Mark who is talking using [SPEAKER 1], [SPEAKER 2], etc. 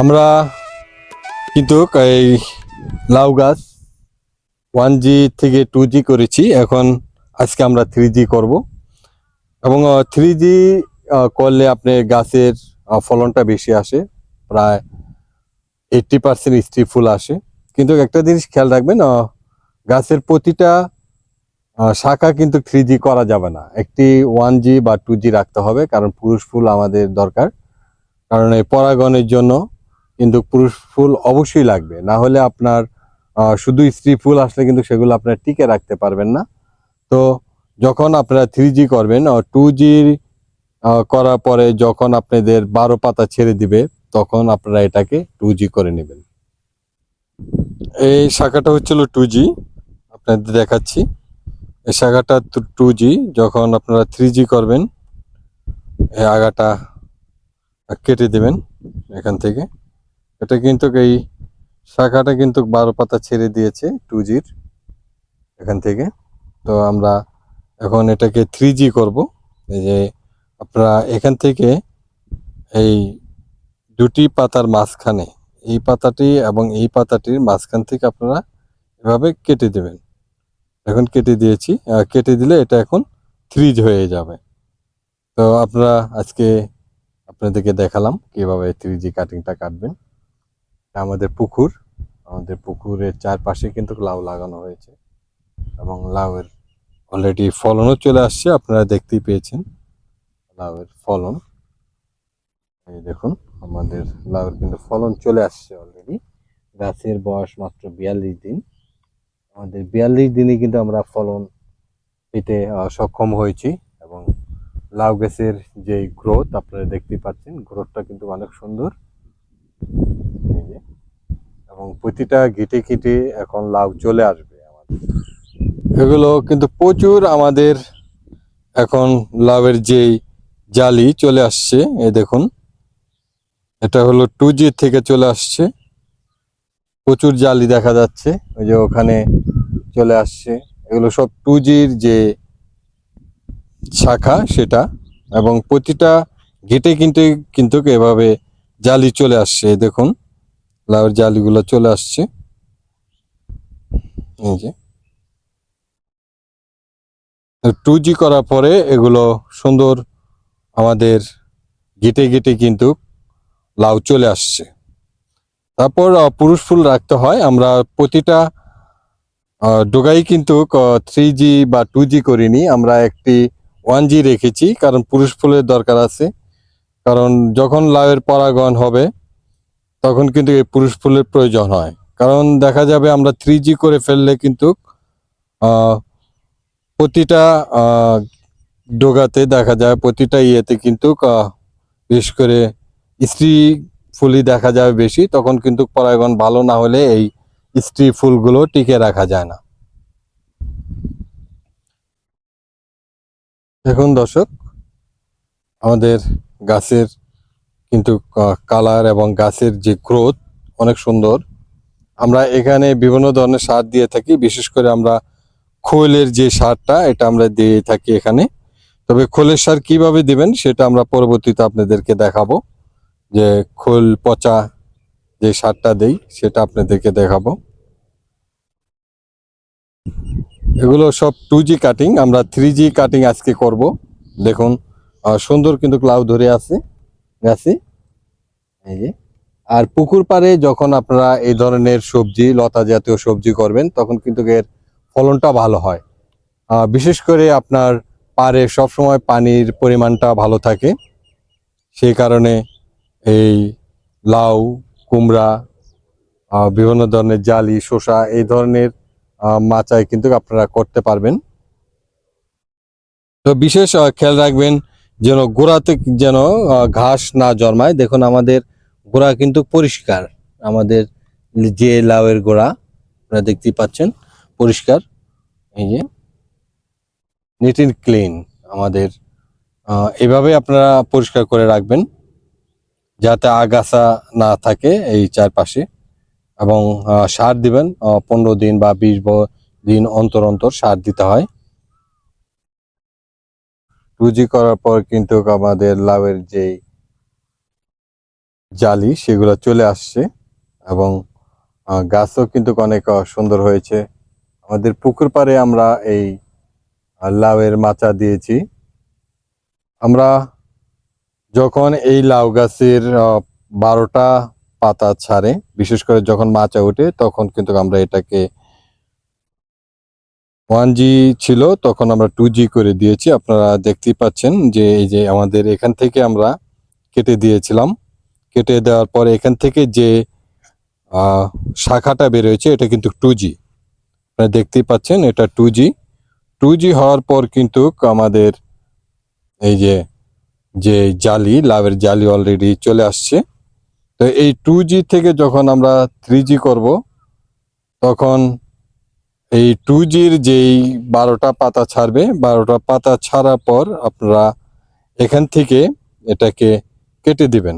[SPEAKER 1] আমরা কিন্তু এই লাউ গাছ ওয়ান জি থেকে টু জি করেছি। এখন আজকে আমরা থ্রি জি করব। এবং থ্রি জি করলে আপনি গাছের ফলনটা বেশি আসে। প্রায় এইটটি পার্সেন্ট স্ত্রী ফুল আসে। কিন্তু একটা জিনিস খেয়াল রাখবেন গাছের প্রতিটা শাখা কিন্তু থ্রি জি করা যাবে না। একটি ওয়ান জি বা টু জি রাখতে হবে, কারণ পুরুষ ফুল আমাদের দরকার। কারণ এই পরাগণের জন্য কিন্তু পুরুষ ফুল অবশ্যই লাগবে। না হলে আপনার শুধু স্ত্রী ফুল আসলে কিন্তু সেগুলো আপনার টিকে রাখতে পারবেন না। তো যখন আপনারা থ্রি জি করবেন টু জি করার পরে যখন আপনাদের বারো পাতা ছেড়ে দিবে, তখন আপনারা এটাকে টু জি করে নেবেন। এই শাখাটা হচ্ছিল টু জি আপনাদের দেখাচ্ছি। এই শাখাটা টু জি যখন আপনারা থ্রি জি করবেন, এই আগাটা কেটে দেবেন এখান থেকে। এটা কিন্তু এই শাখাটা কিন্তু বারো পাতা ছেড়ে দিয়েছে টু জির এখান থেকে। তো আমরা এখন এটাকে থ্রি জি করব। এই যে আপনারা এখান থেকে এই দুটি পাতার মাঝখানে, এই পাতাটি এবং এই পাতাটির মাঝখান থেকে আপনারা এভাবে কেটে দেবেন। এখন কেটে দিয়েছি। কেটে দিলে এটা এখন থ্রিজ হয়ে যাবে। তো আপনারা আজকে আপনাদেরকে দেখালাম কীভাবে থ্রি জি কাটিংটা কাটবেন। আমাদের পুকুর। আমাদের পুকুরের চারপাশে কিন্তু লাউ লাগানো হয়েছে এবং লাউয়ের অলরেডি ফলনও চলে আসছে, আপনারা দেখতেই পেয়েছেন লাউয়ের ফলন। এই দেখুন, আমাদের লাউয়ের কিন্তু ফলন চলে আসছে অলরেডি গাছের বয়স মাত্র বিয়াল্লিশ দিন। আমাদের বিয়াল্লিশ দিনে কিন্তু আমরা ফলন পেতে সক্ষম হয়েছি এবং লাউ গাছের যে গ্রোথ আপনারা দেখতেই পাচ্ছেন গ্রোথটা কিন্তু অনেক সুন্দর। এই যে এবং প্রতিটা গিটে গিটে এখন লাউ চলে আসবে আমাদের। এগুলো কিন্তু প্রচুর আমাদের এখন লাউয়ের যেই জালি চলে আসছে এ দেখুন। এটা হলো টু থেকে চলে আসছে। প্রচুর জালি দেখা যাচ্ছে, ওই যে ওখানে চলে আসছে। এগুলো সব টু যে শাখা সেটা, এবং প্রতিটা গেটে কিন্তু কিন্তু এভাবে জালি চলে আসছে, দেখুন। লাউয়ের জালিগুলো চলে আসছে। এই যে। টু জি করার পরে এগুলো সুন্দর আমাদের গেটে গেটে কিন্তু লাউ চলে আসছে। তারপর পুরুষ ফুল রাখতে হয়। আমরা প্রতিটা ডোগাই কিন্তু থ্রি জি বা টু জি করিনি। আমরা একটি ওয়ান জি রেখেছি, কারণ পুরুষ ফুলের দরকার আছে। কারণ যখন লাউয়ের পরাগণ হবে তখন কিন্তু এই পুরুষ ফুলের প্রয়োজন হয়। কারণ দেখা যাবে আমরা থ্রি করে ফেললে কিন্তু প্রতিটা ডোগাতে দেখা যায়, প্রতিটা ইয়েতে কিন্তু বিশেষ করে স্ত্রী ফুলই দেখা যাবে বেশি, তখন কিন্তু পরাগণ ভালো না হলে এই স্ত্রী ফুলগুলো টিকে রাখা যায় না। দেখুন দর্শক, আমাদের গাছের কিন্তু কালার এবং গাছের যে গ্রোথ অনেক সুন্দর। আমরা এখানে বিভিন্ন ধরনের সার দিয়ে থাকি। বিশেষ করে আমরা খোলের যে সারটা, এটা আমরা দিয়ে থাকি এখানে। তবে খোলের সার কীভাবে দিবেন, সেটা আমরা পরবর্তীতে আপনাদেরকে দেখাবো। যে খোল পচা যে সারটা দেই, সেটা আপনাদেরকে দেখাবো। এগুলো সব টু জি কাটিং। আমরা থ্রি জি কাটিং আজকে করব। দেখুন সুন্দর কিন্তু ক্লাউ ধরে আছে। গাছে। এই যে। আর পুকুর পাড়ে যখন আপনারা এই ধরনের সবজি, লতা জাতীয় সবজি করবেন, তখন কিন্তু এর ফলনটা ভালো হয়। বিশেষ করে আপনার পাড়ে সবসময় পানির পরিমাণটা ভালো থাকে। সেই কারণে এই লাউ, কুমড়া বিভিন্ন ধরনের জালি, শসা এই ধরনের মাচায় কিন্তু আপনারা করতে পারবেন। তো বিশেষ খেয়াল রাখবেন যেন গোড়াতে যেন ঘাস না জন্মায়। দেখুন, আমাদের গোড়া কিন্তু পরিষ্কার। আমাদের যে লাউয়ের গোড়া, আপনারা দেখতেই পাচ্ছেন, পরিষ্কার। এই যে নিট ইন ক্লিন আমাদের। এভাবে আপনারা পরিষ্কার করে রাখবেন, যাতে আগাছা না থাকে এই চারপাশে। এবং সার দিবেন পনেরো দিন বা বিশ দিন অন্তর অন্তর সার দিতে হয়। টু জি করার পর কিন্তু আমাদের লাউয়ের যেই জালি, সেগুলো চলে আসছে এবং গাছও কিন্তু অনেক সুন্দর হয়েছে। আমাদের পুকুর পাড়ে আমরা এই লাউয়ের মাচা দিয়েছি। আমরা যখন এই লাউ গাছের বারোটা পাতা ছাড়ে, বিশেষ করে যখন মাচা ওঠে, তখন কিন্তু আমরা এটাকে ওয়ান জি ছিল, তখন আমরা টু জি করে দিয়েছি। আপনারা দেখতেই পাচ্ছেন যে এই যে আমাদের এখান থেকে আমরা কেটে দিয়েছিলাম। কেটে দেওয়ার পরে এখান থেকে যে শাখাটা বেরোয়েছে, এটা কিন্তু টু জি আপনারা দেখতেই পাচ্ছেন, এটা টু জি টু জি হওয়ার পর কিন্তু আমাদের এই যে যে জালি, লাভের জালি অলরেডি চলে আসছে। তো এই টু জি থেকে যখন আমরা থ্রি জি করব, তখন এই টু জির যেই বারোটা পাতা ছাড়বে, বারোটা পাতা ছাড়ার পর আপনারা এখান থেকে এটাকে কেটে দিবেন।